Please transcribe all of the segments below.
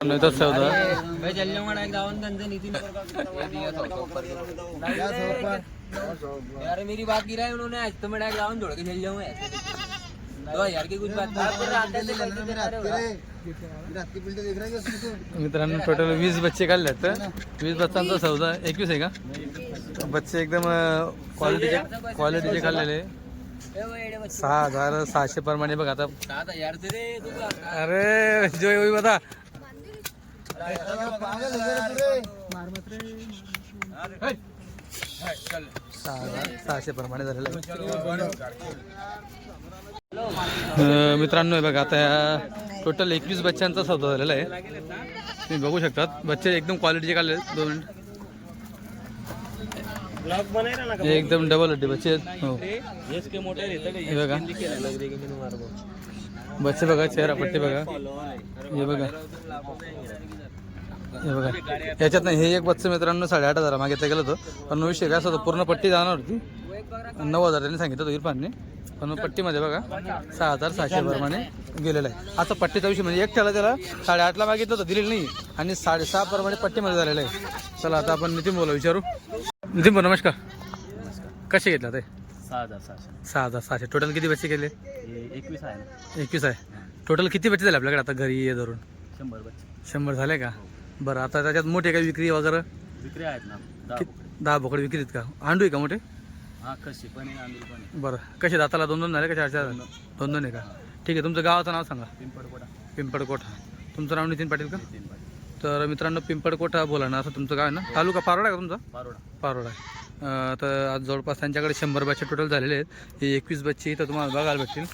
नाही तसं होतं. यार मेरी बात गिरा है उन्होंने आज तो मैं डायरेक्ट ग्राउंड छोड़ के चल जाऊँ दो हजार की कुछ बात मित्रांनो टोटल वीस बच्चे काढले आहेत वीस बच्चांचा सौदा एकवीस आहे का? बच्चे एकदम क्वालिटीचे क्वालिटीचे काढलेले सहा हजार सहाशे प्रमाणे बघ आता. अरे जो बता सहाशे प्रमाणे झालेलं आहे. मित्रांनो हे बघा आता टोटल एकवीस बच्चांचा सौदा झालेला आहे. तुम्ही बघू शकतात. बच्चे एकदम क्वालिटीचे काढले आहेत. दोन. हे एकदम डबल हड्डी बच्चे आहेत. हो बघा. बच्चे बघा चेहरा पट्टी बघा. हे बघा. हे बघा. याच्यात नाही हे एक बच्चं मित्रांनो साडेआठ हजार मागितलं गेलं होतं. पण विषय काय असं होतं पूर्ण पट्टी जाणार होती. नऊ हजार त्यांनी सांगितलं होतं इरफानने. पण मग पट्टीमध्ये बघा सहा हजार सहाशे प्रमाणे गेलेलं आहे. आता पट्टीचा विषय म्हणजे एकट्याला त्याला साडेआठला मागितलं होतं दिलेलं नाही. आणि साडेसहा प्रमाणे पट्टीमध्ये झालेलं आहे. चला आता आपण नितीन बोला विचारू. नितीन भाऊ नमस्कार. कसे घेतला ते? सहा हजार सहाशे. सहा हजार सहाशे. टोटल किती बच्चे गेले एकवीस आहे. एकवीस आहे. टोटल किती बच्चे झाले आपल्याकडे आता घरी ये धरून? शंभर बच्चे. शंभर झाले का? बरं आता त्याच्यात मोठे काही विक्री वगैरे? विक्री आहेत ना दहा दहा बोकड विक्रीत का? आंडू आहे का मोठे? हा कशी? पण आहे आंधळी पण आहे बरं कसे दाताला दोन दोन झाले का चार चार? दोन दोन. आहे का? ठीक आहे तुमचं गावाचं नाव सांगा. पिंपळकोटा. पिंपळकोठा तुमचं नाव नितीन पाटील का? तीन तर मित्रांनो पिंपळकोठा बोला ना असं तुमचं गाव आहे ना? तालुका पारोडा का तुमचा? पारोडा. पारोडा आहे. अं, तर आज जवळपास त्यांच्याकडे शंभर बच्चे टोटल झालेले आहेत. हे एकवीस बच्चे इथं तुम्हाला बघायला भेटतील.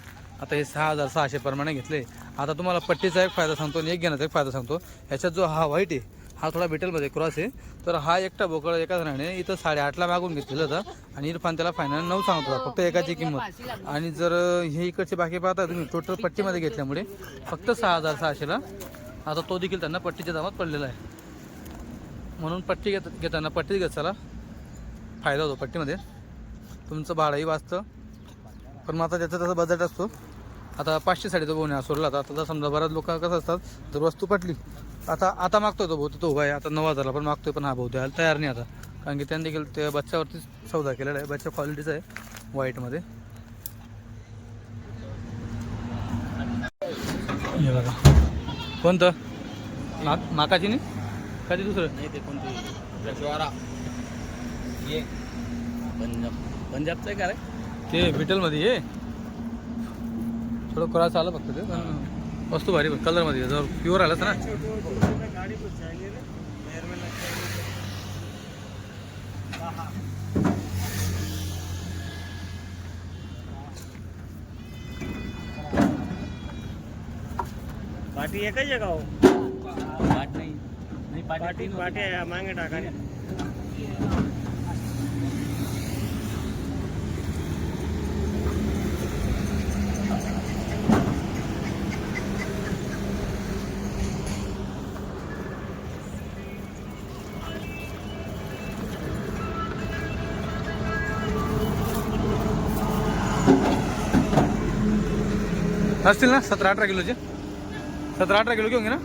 आता हे सहा हजार सहाशे प्रमाणे घेतले. आता तुम्हाला पट्टीचा एक फायदा सांगतो आणि एक घेण्याचा एक फायदा सांगतो. ह्याच्यात जो हा व्हाईट आहे हा थोडा बिटलमध्ये क्रॉस आहे. तर हा एकटा बोकळ एकाच राहणे इथं साडेआठला मागून घेतलेलं होतं. आणि इरफान त्याला फायनल नऊ सांगत होता. फक्त एकाची किंमत. आणि जर हे इकडचे बाकी पाहता तुम्ही टोटल पट्टीमध्ये घेतल्यामुळे फक्त सहा हजार सहाशेला आता तो देखील त्यांना पट्टीच्या दामात पडलेला आहे. म्हणून पट्टी घेत घेताना पट्टीच घेत चला. फायदा होतो पट्टीमध्ये. तुमचं भाडंही वाचतं. पण मग आता त्याचं त्याचा बजेट असतो आता पाचशे साडीचा भाऊ नाही सोडला आता. आता समजा बऱ्याच लोक कसं असतात जर वस्तू पटली आता आता मागतोय तो भाऊ तो उभा आहे आता नऊ हजारला पण मागतोय पण हा भाऊ द्यायला तयार नाही आता. कारण की त्यांनी देखील त्या बच्च्यावरतीच सौदा केलेला आहे बच्चा क्वालिटीचा आहे व्हाईटमध्ये हे बघा. कोणतं? मा माकाची नाही? का ते दुसरं? नाही ते कोणती? पंजाबचं आहे का रे? ते बिटलमध्ये ये. थोडं क्रॉस आलं फक्त ते पण वस्तू भारी कलरमध्ये जर प्युअर आलं ना. पाटी एकच आहे का हो? पाट नाही. नाही पाटी पाटी आहे मागे टाका. असतील ना? सतरा अठरा किलोचे. सतरा अठरा किलो घेऊन घे ना.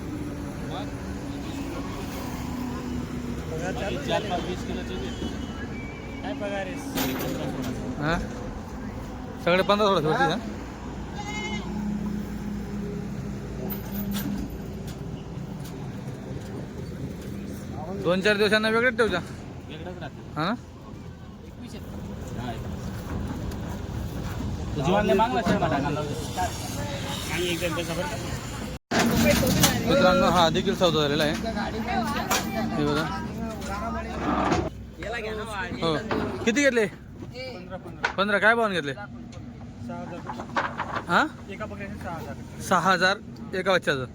हां? सगळे पंधरा थोडं होते ना? दोन चार दिवसांना वेगळेच ठेवजा. हा ना एकवीस आहेत. हा, एकवीस. तो जीवानने मागला मित्रांनो हा देखील सौदा झालेला आहे. हे बघा. हो. किती घेतले? पंधरा. काय भावन घेतले? हा? सहा हजार. एका बच्च्याचं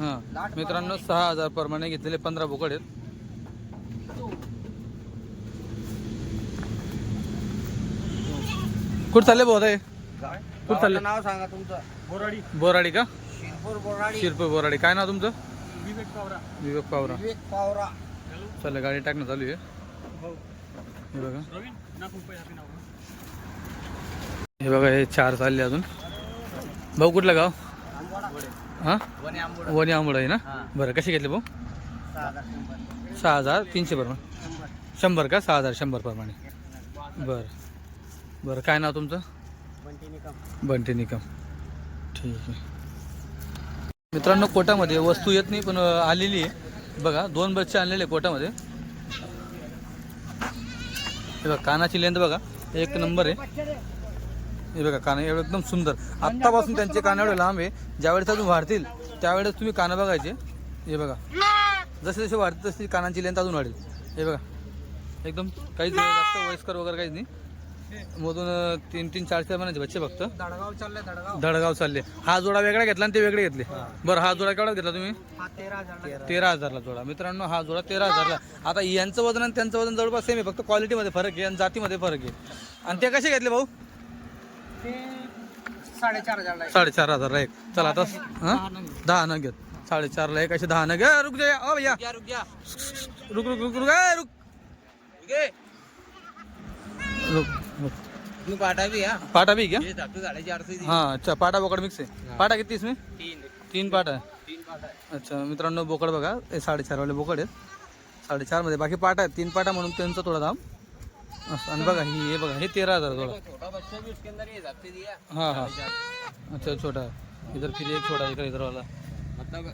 हां हा. मित्रांनो सहा हजार परमाने घेतलेले पंधरा बोकड आहेत. कुठं चालले भाऊ आता हे? कुठं चालले? नाव सांगा तुमचं. बोराडी. बोराडी का? शिरपूर बोराडी. शिरपूर बोराडी. काय नाव तुमचं? विवेक पावरा. विवेक पावरा. विवेक पावरा. चला गाडी टाकणं चालू आहे. हो. हे बघा. हे बघा हे चार चालले अजून. भाऊ कुठलं गाव? हां? वने आंबोड आहे ना. बरं कसे घेतले भाऊ? सहा हजार तीनशे प्रमाणे शंभर का? सहा हजार शंभर प्रमाणे. बरं. बरं काय नाव तुमचं? बंटी निकम. बंटी निकम. ठीक आहे. मित्रांनो कोटामध्ये वस्तू येत नाही पण आलेली आहे. बघा दोन बच्चे आणलेले कोटामध्ये. हे बघा कानाची लेंथ बघा. एक नंबर आहे. हे बघा कान एवढं एकदम सुंदर. आत्तापासून त्यांचे कान एवढे लांब आहे. ज्यावेळेस अजून वाढतील त्यावेळेस तुम्ही कानं बघायचे. हे बघा. जसे जसे वाढतील तशी कानाची लेंथ अजून वाढेल. हे बघा. एकदम काहीच जास्त वयस्कर वगैरे काहीच नाही. मधून अं, तीन तीन चार चार महिन्याचे बच्चे फक्त. दडगाव चाललंय दडगाव दडगाव चालले. हा जोडा वेगळा घेतला आणि ते वेगळे घेतले. बरं हा जोडा केवढा घेतला तुम्ही? तेरा हजार तेरा हजारला जोडा. मित्रांनो हा जोडा तेरा हजारला. आता यांचं वजन आणि त्यांचं वजन जवळपास सेम आहे. फक्त क्वालिटीमध्ये फरक आहे आणि जातीमध्ये फरक आहे. आणि ते कसे घेतले भाऊ? साडेचार हजार साडेचार हजारला एक. चला आता हां? दहा न घेत. साडेचारला एक असे दहा न घ्या रुक जा ओ भैया रुक रुक रुक रुक रुक ए, रुक. पाटा भी है. पाटा भी क्या ये से हाँ अच्छा पाटा बोकड मिक्स आहे. पाटा किती इसमें? तीन तीन पाटा आहे. तीन पाटा है अच्छा मित्रांनो बोकड बघा हे साडेचारवाले बोकड आहेत. साडेचारमध्ये बाकी पाटा आहेत. तीन पाटा म्हणून त्यांचा थोडा दाम. असं. आणि बघा ही हे बघा हे तेरा हजार थोडा. छोटा बच्चा भी उसके अंदर ये हिसाब से दिया. हाँ हाँ. अच्छा छोटा इधर फिर एक छोटा इधर इधर वाला. मतलब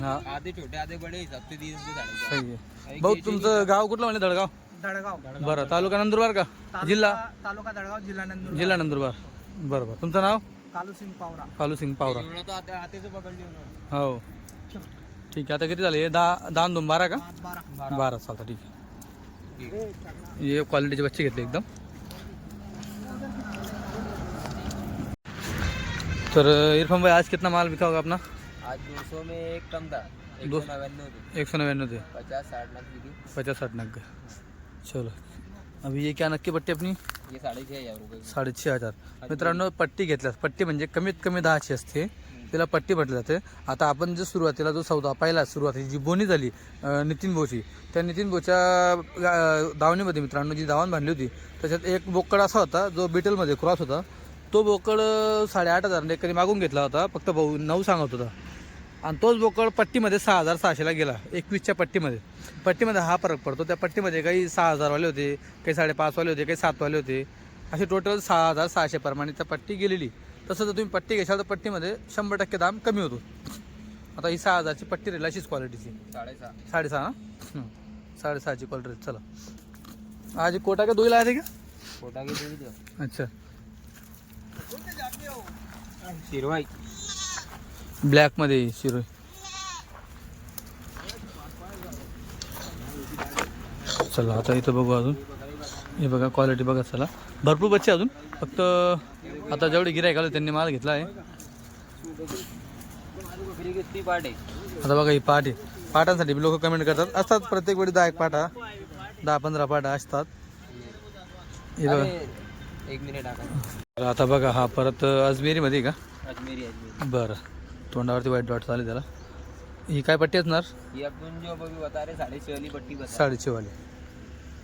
हाँ. आधे छोटे आधे बड़े हिसाब से दिए इसके साढ़े सही आहे भाऊ तुमचं गाव कुठलं म्हणजे दडगाव दडगाव. बरं तालुका नंदुरबार का? जिल्हा? तालुका दडगाव जिल्हा नंदुरबार. जिल्हा नंदुरबार. बरं बरं. तुमचं नाव? कालू सिंग पावरा. कालू सिंग पावरा. तो हो. ठीक आहे आता किती झाले? हे दहा दहा दोन बारा का? बारा. चालतं ठीक आहे. हे क्वालिटीचे बच्चे घेतले एकदम. तर इरफान भाई आज कितना माल बिका होगा अपना आज दो सौ में एक कम था एक दो- सौ नवानवे एक सौ थे पचास साठ थी पचास साठ नग चलो। अभी ये क्या नक्की पट्टी अपनी? ये साढ़े छः हजार रुपये मित्रांनो पट्टी घेतल्यास पट्टी म्हणजे कमीत कमी दहाची असते. तिला पट्टी म्हटली जाते. आता आपण जे सुरुवातीला जो सौदा पाहिला सुरुवातीची जी बोनी झाली नितीन बोची त्या नितीन बोच्या अं, दावणीमध्ये मित्रांनो जी दावण बांधली होती त्याच्यात एक बोकड असा होता जो बिटलमध्ये क्रॉस होता. तो बोकड साडेआठ हजार एकरी मागून घेतला होता. फक्त भाऊ नऊ सांगत होता. आणि तोच बोकड पट्टीमध्ये सहा हजार सहाशेला गेला एकवीसच्या पट्टीमध्ये. पट्टीमध्ये हा फरक पडतो. त्या पट्टीमध्ये काही सहा हजारवाले होते काही साडेपाचवाले होते काही सातवाले होते. असे टोटल सहा हजार सहाशे प्रमाणे त्या पट्टी गेलेली. तसं जर तुम्ही पट्टी घेशाल तर पट्टीमध्ये शंभर टक्के दाम कमी होतो. आता ही सहा हजारची पट्टी राहील अशीच क्वालिटीची साडेसहा. ना हं. साडेसहाची क्वालिटी चला. आज कोटा का दोईला आहे का? छोटा की अच्छा. शिरवाई. ब्लॅकमध्ये शिरोई. चला आता इथं बघू अजून. हे बघा क्वालिटी बघा चला. भरपूर बच्चे अजून. फक्त आता जेवढे गिरायक आले त्यांनी माल घेतला आहे. आता बघा ही पाठ आहे. पाठांसाठी लोक कमेंट करतात. असतात प्रत्येक वेळी दहा एक पाठा दहा पंधरा पाठा असतात. हे बघा. एक मिनिट आता बघा हा परत अजमेरीमध्ये का? बरं. तोंडावरती वाईट डॉट चालेल त्याला. ही काय पट्टी असणार? ये अपन जो बता छः वाली पट्टी बता साडेचे वाले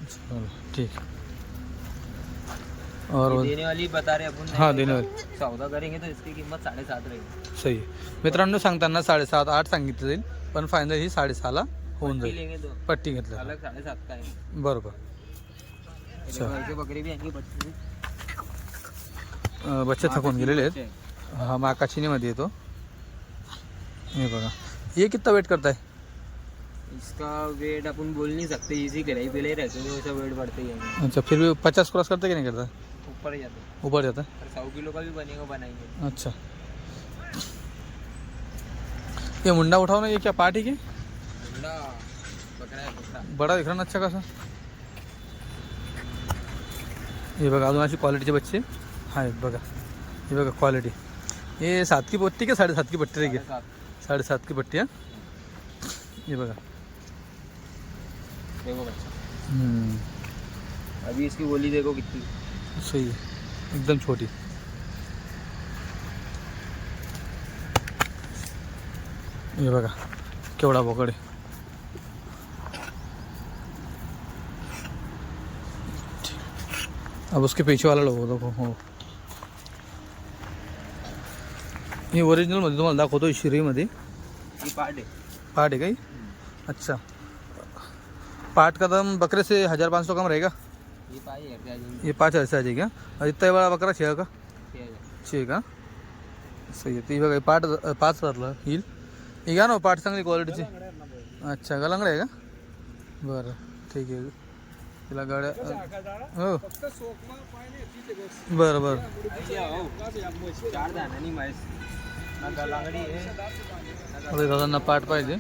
चलो ठीक. और देने वाली बता रहे अपन हाँ देने वाली सौदा करेंगे तो इसकी कीमत साढ़े सात रहेगी सही मित्रांनो सांगताना साडेसात आठ सांगितलं जाईल पण फायनल ही साडेसहाला होऊन जाईल. पट्टी घेतलं. अलग साढ़े सात का है बरोबर पट्टी. अं, बच्चे थकून गेलेले आहेत. हा माकाचिनीमध्ये येतो. हे बघा. ये कितना वेट करता है? इसका वेट अपन बोल नहीं सकते इसी गहराई पे ले रहते तो वैसा वेट बढ़ते ही है अच्छा फिर भी पचास क्रॉस करता कि नहीं करता? ऊपर ही जाते ऊपर जाता पर सौ किलो का भी बनेगा बनाएँगे. अच्छा. ये मुंडा उठाओ ना ये क्या पार्टी की? मुंडा बकरा है बडा दिख रहा ना अच्छा कसा हे बघा अजून अशी क्वालिटीचे बच्चे. आहेत बघा. हे बघा क्वालिटी हे सात की पट्टी का साडेसात की पट्टी रे साढ़े सात. साडेसात की पट्टी हा हे बघा। देखो बच्चा हम्म, अभी इसकी बोली देखो कितनी। सही आहे एकदम छोटी। ये बघा केवढा बोकड। आहे अब उसके पीछे वाला लोगो देखो। हो ही ओरिजिनलमध्ये तुम्हाला दाखवतो शिरीमध्ये. ही पाट आहे. पाट है क्या? अच्छा. पाट का दाम बकरे से हज़ार पाँच सौ कम रहेगा? ही ये पाच हज़ार से आ जाएगा और इतना बड़ा बकरा छः का? छः का? सही आहे ती बघा हे पाट अ, पाच हजारला येईल. हे घ्या ना हो, पाट चांगली क्वालिटीची अच्छा गलांगडे आहे का? बरं ठीक आहे. तिला गाड्या हो. बरं बरं. चार दाण्यानी म्हैस. ना गलांगडी आहे आता दादांना पाट पाहिजे.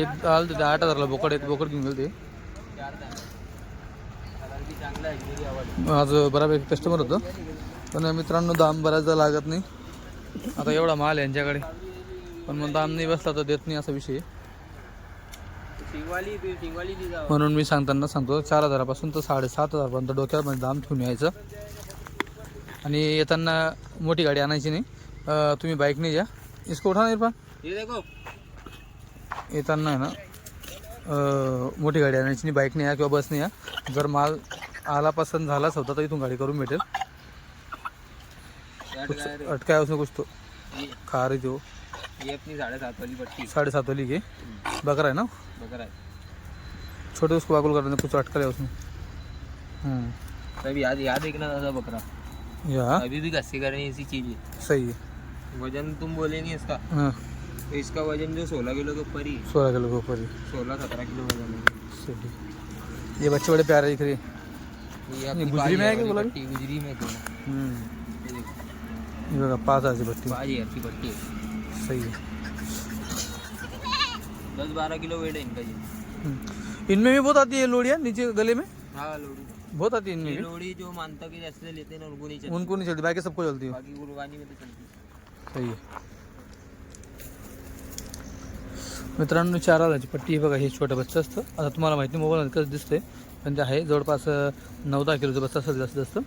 एक आलं तिथे आठ हजारला बोकड एक बोकड घेऊन गेलं ते. आज बऱ्यापैकी कस्टमर होतं. पण मित्रांनो दाम बऱ्याचदा लागत नाही. आता एवढा माल आहे यांच्याकडे. पण मग दाम नाही बसला तर देत नाही असा विषय आहे. शिंगवाली ती शिंगवाली ती जाऊ म्हणून मी सांगताना सांगतो चार हजारापासून तर साडेसात हजारपर्यंत डोक्यावर दाम ठेवून यायचं. आणि येताना मोठी गाडी आणायची नाही. तुम्ही बाईकने या. इसको उठा ना इरफान. येताना आहे ना मोठी गाडी आणायची नाही बाईकने या किंवा बसने या. जर माल आला पसंत झालाच होता तर इथून गाडी करून भेटेल. कुछ? अटकाया उसने कुछ तो. खा रही थी वो ही अपनी साडेसात वाली पट्टी साढ़े सात वाली के? बकरा है ना? बकर आहे छोटे उसको बागुल करने कुछ अटका लिया उसने हम्म, तभी याद याद देखना दादा बकरा। या। अभी भी कस्सी करनी ऐसी चीज़ सही है। वज़न तुम बोले नहीं इसका। हाँ। तो इसका वज़न जो सोलह किलो के ऊपर ही सोलह किलो के ऊपर ही। सोलह सत्रह किलो वज़न है। सही। ये बच्चे बड़े प्यारे दिख रहे हैं। ये गुजरी में है क्या गुलाबी? गुजरी में हम्म, ये देखो। ये बघा पाच हज़ार की पट्टी है। सही है। दस बारह किलो वेट है इनका ये। इनमें भी बहुत आती है लोड़ियाँ नीचे गले में? हाँ लोड़ी। बहुत आती है इनमें लोड़ी जो मानता कि जैसे लेते हैं ना उनको नहीं चलती। उनको नहीं चलती बाकी सबको चलती है। बाकी कुर्बानी में तो चलती। है सही आहे मित्रांनो चार हजारची पट्टी हे बघा हे छोटं बच्चं असतं. आता तुम्हाला माहिती मोबाईलमध्ये कसं दिसतंय. पण ते आहे जवळपास नऊ दहा किलोचं बच्चा असेल जास्तीत जास्त.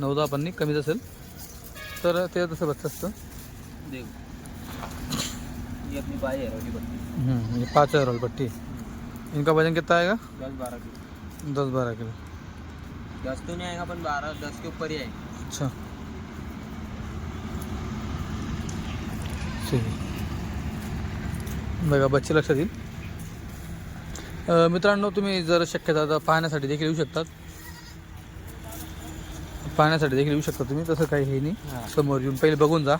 नऊ दहा पण कमीच असेल. तर ते तसं बच्चं असतं. देखो ये अपनी पाँच हजार वाली पट्टी हम्म, ये पाच हजार वाली पट्टी इनका वजन कितना आएगा दस बारह किलो. दस बारह किलो. दस तो नहीं आएगा अपन बारह दस के ऊपर ही आएगा अच्छा. ठीक आहे. बघा बच्चे लक्षात येईल. अं, मित्रांनो तुम्ही जर शक्य झालं तर पाहण्यासाठी देखील येऊ शकतात. पाहण्यासाठी देखील येऊ शकता तुम्ही तसं काही हे हा. नाही समोर येऊन पहिले बघून जा.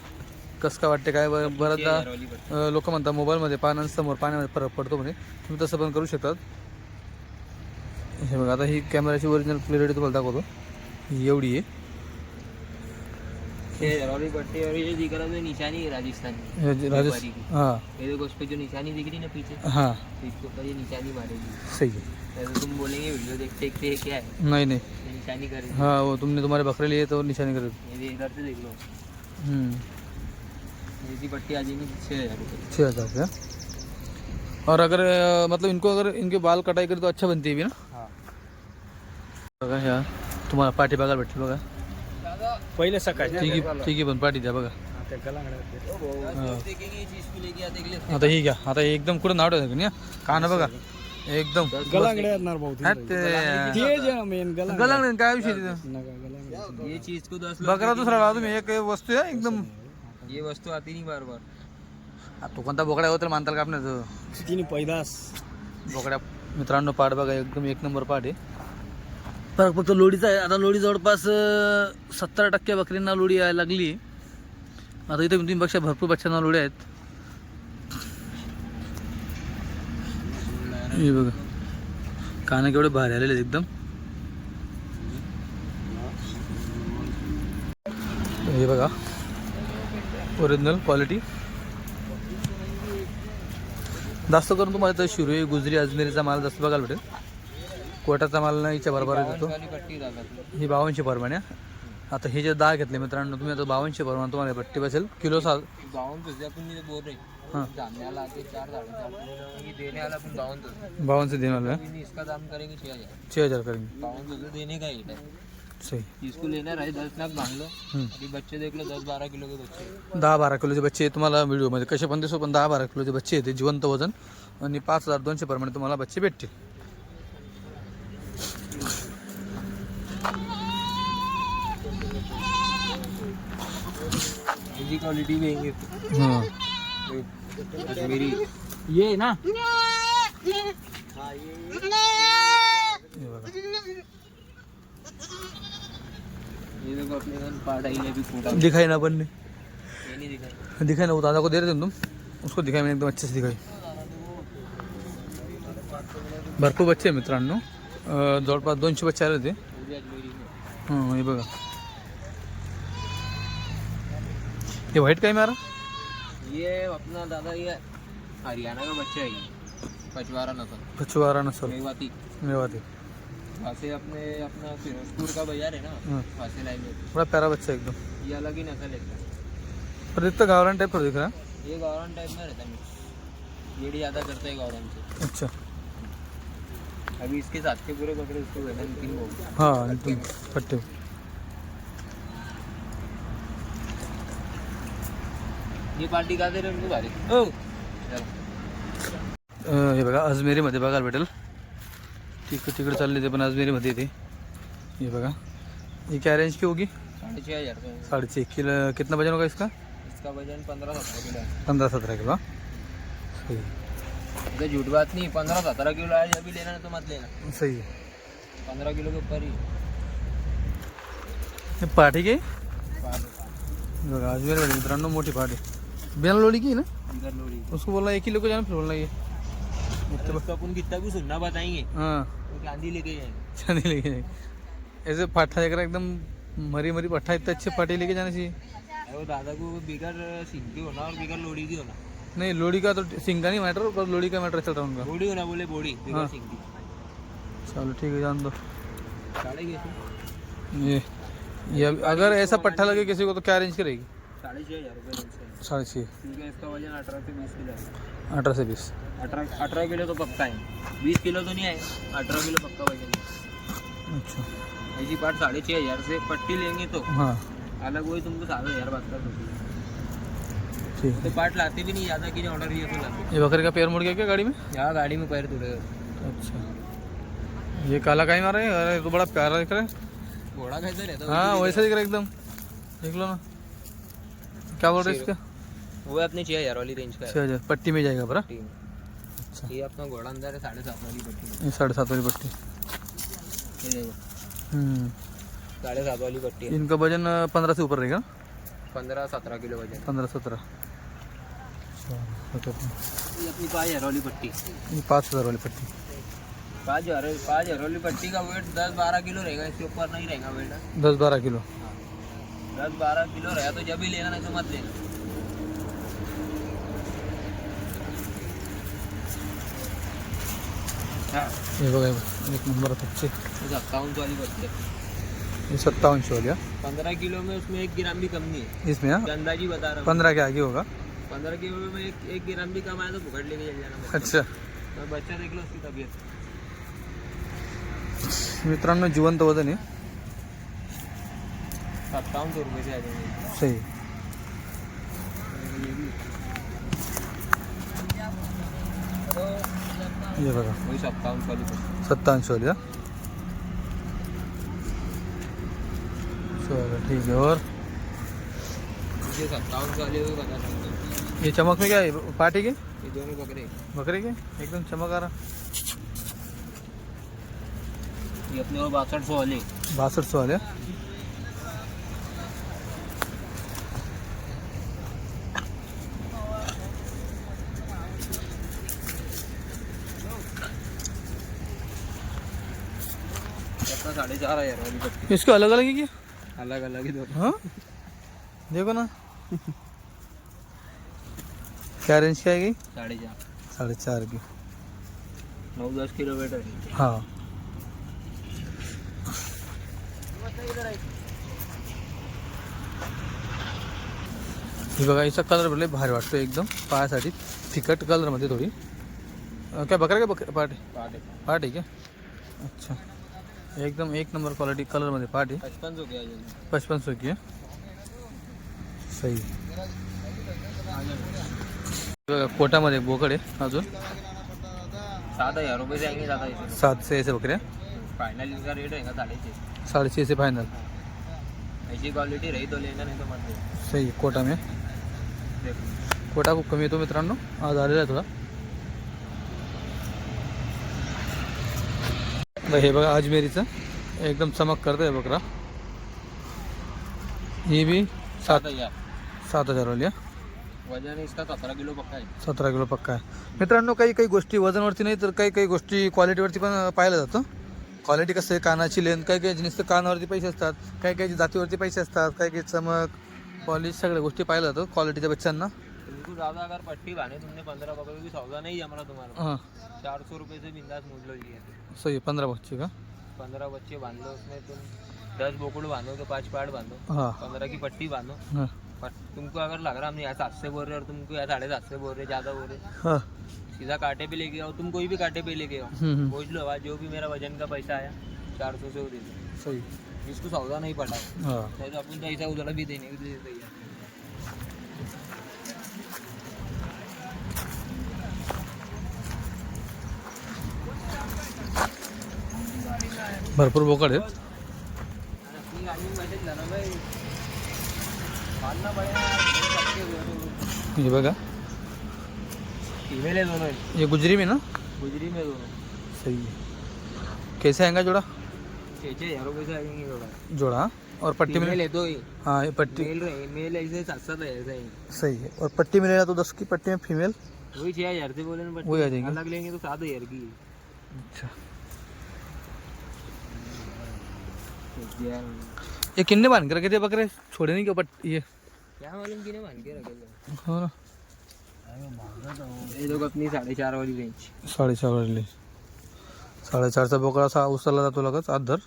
कसं काय वाटते काय? ब- बऱ्याचदा लोक म्हणतात मोबाईलमध्ये पाहण्या समोर पाहण्यामध्ये फरक पडतो म्हणे. तुम्ही तसं पण करू शकतात. हे बघा आता ही कॅमेराची ओरिजिनल क्लिअरिटी तुम्हाला दाखवतो. ही एवढी आहे. और ये दिख रहा है जो निशानी है हे जे राजस। हां देखो उस पे जो निशानी दिख रही ना पीछे? हां. तो इसके ऊपर ये निशानी मारेगी सही है ऐसे तुम बोलेंगे वीडियो देखते देखते ये क्या है नहीं नहीं. ये निशानी करेगी हाँ वो तुमने तुम्हारे बकरे लिए तो निशानी कर ये भी इधर से देख लो हम्म, ऐसी पट्टी आ जाएगी छः हज़ार रुपये छः हज़ार का और अगर मतलब इनको अगर इनके बाल कटाई करें तो अच्छा बनती है भी ना? हाँ। बघा ह्या तुम्हाला पाठी बघायला भेटली बघा। पहिले सकाळी. ठीक आहे ठीक आहे पण पाठी द्या बघा. हाँ. आता ही घ्या. आता हे एकदम कुठं नाव ठेवायचं नाही कान बघा. एकदम. गलांगड्या येणार भाऊ गलांगडे काय विषय बकरा दुसरा लावा तुम्ही एक वस्तू आहे एकदम ये वस्तू आती नहीं बार बार आ, तो कोणता बोकड्या होतील मानताल कापण्याचं तिने पैदास. बोकड्या मित्रांनो पाठ बघा एकदम एक नंबर पाठ आहे. फरक फक्त लोडीचा आहे. आता लोडी जवळपास सत्तर टक्के बकरींना लोडी यायला लागली आता इथे तुम्ही बघा भरपूर बच्चांना लोडी आहेत. हे बघा. कानं केवढे भारी आलेले आहेत एकदम. हे बघा. Original quality. जास्त करून तुम्हाला इथं शिरोई गुजरी अजमेरीचा माल जास्त बघायला भेटेल. कोटाचा माल नाही हिच्या बरोबर येतो ही बावनशे परमाने आता हे जे दहा घेतले मित्रांनो तुम्ही आता बावनशे परमाने तुम्हाला पट्टी बसेल. किलो सा बावन तुझे अपन नहीं बोल रहे जानने वाला आके चार साढ़े चार ये देने वाला अपन बावन तुझे बावनशे हजार छः हज़ार करेंगे सही। इसको लेना रहे दस लाख मांग लो। हम्म. अभी बच्चे देख लो दस बारह किलो के बच्चे। दहा बारा किलोचे बच्चे तुम्हाला व्हिडिओमध्ये कसे पण दिसो पण दहा बारा किलोचे बच्चे येते जिवंत वजन. आणि पाच हजार दोनशे प्रमाणे तुम्हाला बच्चे भेटतील. क्वालिटी भी हां. ये है ना? हे ये देखो अपने पार्ट आई ने भी फूटा दिखाई ना बनने। दिखाई। दिखाई ना वो दादा को दे रहे थे तुम। उसको दिखाई मैंने एकदम अच्छे से दिखाई। भरपूर बच्चे आहे मित्रांनो। जवळपास दोनशे बच्चे आले होते है। हाँ बघा। हे व्हाईट काय मारा? ये अपना दादा ये हरियाणा का बच्चा है ये। पचवारा नसल। पचवारा नसल। मेवाती। मेवाती। वहाँ से अपने अपना फिरोजपुर का बाज़ार है ना हाँ। वहाँ से लाएँगे बड़ा प्यारा बच्चा एकदम। ये अलग ही नस्ल है। पर इतना गावरान टाइप पर दिख रहा है। ये गौरन टाइप में रहता है ये ज़्यादा करता है गौरन से। अच्छा। अभी इसके साथ के पूरे बकरे उसको तीन हो गया हाँ। एकदम पट्टे ये पार्टी का दे रहे उनको भारी ओ। हे बघा अजमेरीमध्ये बघायला भेटेल तिकडे तिकडे चालले ते पण अजमेरीमध्ये येते ये बघा। ये क्या रेंज की होगी? साढ़े छः हज़ार रुपये साढ़े छः किलो कितना वज़न होगा इसका? इसका वज़न पंद्रह सत्रह किलो पंद्रह सत्रह किलो? सही तो झूठ बात नहीं पंद्रह सत्रह किलो है अभी लेना है तो मत लेना। सही है। पंद्रह किलो के ऊपर ही पाठी की? बघा अजमेर मित्रांनो मोठी पाठी बिना लोडी की ना. लोड़ी उसको बोलना एक किलो को जाना फिर बोलना ये। अरे उसको अपन कितना भी सुनना बताएँगे। हाँ। तो गांधी लेके जाएँगे। लेके ऐसे पाठा अगर एकदम मरी मरी पट्टा इतने अच्छे पाटे लेके जाने चाहिए। वो दादा को बिगर सिंह की होना और बिगर लोड़ी की होना। नहीं लोडी का तो सिंग का नहीं मैटर पर लोडी का मैटर चल रहा उनका। बोड़ी होना बोले बोड़ी बिगर हाँ। सिंह की। चलो ठीक है जान दो। ये ये अगर ऐसा पट्टा लगे किसी को तो क्या रेंज करेगी? साढ़े छः हज़ार रुपये साढ़े छः इसका वज़न अठारह से बीस किलो अठारह से बीस अठारह अठारह किलो तो पक्का है बीस किलो तो नहीं है अठारह किलो पक्का है अच्छा. ऐसी पार्ट साढ़े छः हज़ार से पट्टी लेंगे तो. हाँ. अलग वही तुमको सात हज़ार बात कर ठीक. है तो पार्ट लाते भी नहीं ज़्यादा कि ऑर्डर ये तो लाते. ये बकरे का पैर मुड़ गया क्या गाड़ी में? यहाँ गाड़ी में पैर तुड़े अच्छा. ये काला काई मारा? है अरे तो बड़ा प्यारा दिख रहा है. घोड़ा कैसे रहता है हाँ वैसा दिख रहा है एकदम. देख लो ना. क्या बोल रहे हैं इसका? वो है अपने छः हज़ार वाली रेंज का है। छः हज़ार पट्टी में जाएगा बरा अच्छा। ये अपना घोड़ा अंदर है साढ़े सात वाली पट्टी। में साढ़े सात वाली पट्टी। हम्म। साढ़े सात वाली पट्टी है। इनका वज़न पंद्रह से ऊपर रहेगा? पंद्रह सत्रह किलो वज़न। पंद्रह सत्रह। अच्छा ये अपनी पाँच हज़ार वाली पट्टी। पाँच हज़ार वाली पट्टी। पाँच हज़ार पाँच हज़ार वाली पट्टी का वेट दस बारह किलो रहेगा इसके ऊपर नहीं रहेगा वेट दस बारह किलो। दस बारह किलो रहेगा तो जब ही लेना नहीं तो मत लेना। हाँ। बघा हे बघा, एक नंबर अच्छे। ये सत्तावन वाली है। ये सत्तावनशे वाली हाँ। पंद्रह किलो में उसमें एक ग्राम भी कम नहीं है। इसमें हाँ। ये अंदाजी बता रहा हूँ। पंद्रह के आगे होगा। पंद्रह किलो में एक एक ग्राम भी कम आया तो भुगड़ लेके चल जाना अच्छा। तो बच्चा देख लो उसकी तबीयत। मित्रांनो जिवंत वज़न आहे सत्तावन सौ रुपये से आ जाएँगे। सही। ये भी ये बघा. वही सत्तावन सौ वाली पट्टी सत्तावनशे वाली हाँ चलो ठीक है और? मुझे सत्तावन सौ वाली वही बता सकते हो। ये चमक में क्या है? पार्टी के? ये दोनों बकरे. बकरे के? एकदम चमक आ रहा. ये अपने और बासठ सौ वाले. बासठ सौ वाले? चार हज़ार इसको अलग अलग है क्या? अलग अलग ही दो। हाँ? देखो ना। क्या रेंज की आएगी? साढ़े चार। साढ़े चार की। नौ दस किलोमीटर हाँ। ही। बघा हिचा कलर भरले भारी वाटतो एकदम पायासाठी. फिकट कलरमध्ये थोडी. अं, काय बकरा काय बकरा पाट पाट आहे क्या अच्छा. एकदम एक नंबर क्वालिटी कलरमध्ये पाट आहे. पचपन सौ पचपन की आहे. सही. बघा कोटामध्ये एक बोकड आहे अजून. सात हज़ार रुपये सात से ऐसे बकऱ्या फाइनल इनका रेट रहेगा साढ़े छः साढ़े छः से फाइनल ऐसी क्वालिटी रही तो लेना नहीं तो मत लेना सही कोटा में. कोटा खूप कमी येतो मित्रांनो. आज आलेला आहे थोडा. आता हे बघा अजमेरीचं. एकदम चमक करतं आहे बकरा. ही बी सात हजार. सात हजारवाली आहे वजन इसका सतरा किलो पक्का है सतरा किलो पक्का आहे. मित्रांनो काही काही गोष्टी वजनवरती नाही तर काही काही गोष्टी क्वालिटीवरती पण पाहिलं जातं. क्वालिटी कसं आहे? कानाची लेंथ काही काही नुसतं कानावरती पैसे असतात काही काही जातीवरती पैसे असतात काही काही चमक पॉलिश सगळ्या गोष्टी पाहिल्या जातात क्वालिटीच्या बच्चांना. ज्यादा अगर पट्टी बांधे तुमने पंद्रह पकड़ो भी सौदा नहीं जमरा तुम्हारा हां. चार सौ रुपये से बिंदास मूड लो लिए थे सही पंद्रह बच्चे का? पंद्रह बच्चे बाँध लो उसमें तुम दस बोकुड़ बांधो तो पाँच पार्ट बांधो। हाँ। पंद्रह की पट्टी बांधो। हाँ। तुमको अगर लग रहा हम यहाँ सात से बोल रहे और तुमको यहाँ साढ़े सात से बोल रहे ज़्यादा बोल रहे हाँ सीधा कांटे पे लेके आओ तुम कोई भी कांटे पे लेके आओ। हम्म, हम्म. लो आज जो भी मेरा वज़न का पैसा आया चार सौ से वो दे दो सही। जिसको सौदा नहीं पड़ा। हाँ। तो अपन पैसा उधर भी देने के लिए तैयार भरपूर बोकड आहेत अपनी गाड़ी में बैठे जाना भाई मानना पड़ेगा यार, बहुत पक्के हुए तो। हे बघा. दोनों ये गुजरी में ना? गुजरी में दोनों सही है. कैसे आएगा जोड़ा? थोड़ा जोड़ा हाँ? और पट्टी में? फीमेल है तो ही ये पट्टी। मेल रहे मेल ऐसे सात सात है ऐसा ही सही है. और पट्टी मिलेगा तो दस की पट्टी में फीमेल वही छः हज़ार से बोले ना वही आ जाएँगे। अलग लेंगे तो सात हज़ार की। अच्छा। ये किन्ने बांध के रखे थे बकरे? छोड़े नहीं क्या पट ये। मालूम कि मान के रखे थे? हो ना। ये लोग अपनी साढ़े चार वाली रेंज साडेचार वाजले साडेचारचा बोकडा असा उचलला जातो लगेच आत धर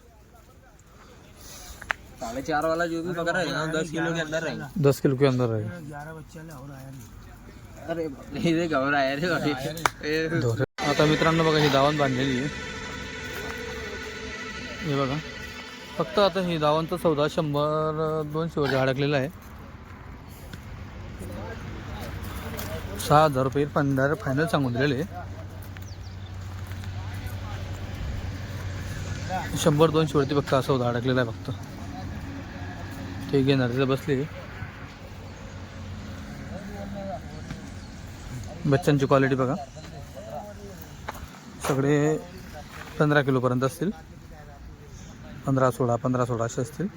साढ़े चार वाला जो भी पकड़ रहेगा दस किलो के अंदर रहेगा दस किलो के अंदर रहेगा अरे बाप रे, इथे घबरा आहे रे भाई। ए, धोरे। आता मित्रांनो बघा ही दावण बांधलेली आहे. हे बघा. फक्त आता ही धावांचा सौदा शंभर दोनशे वरती अडकलेला आहे. सहा हजार रुपये पंधरा फायनल सांगून दिलेले. शंभर दोनशे वरती फक्त हा सौदा अडकलेला आहे फक्त. ते घेणार तिथं बसले. बच्चांची क्वालिटी बघा. सगळे पंधरा किलोपर्यंत असतील. पंधरा सोळा पंधरा सोळा असे असतील.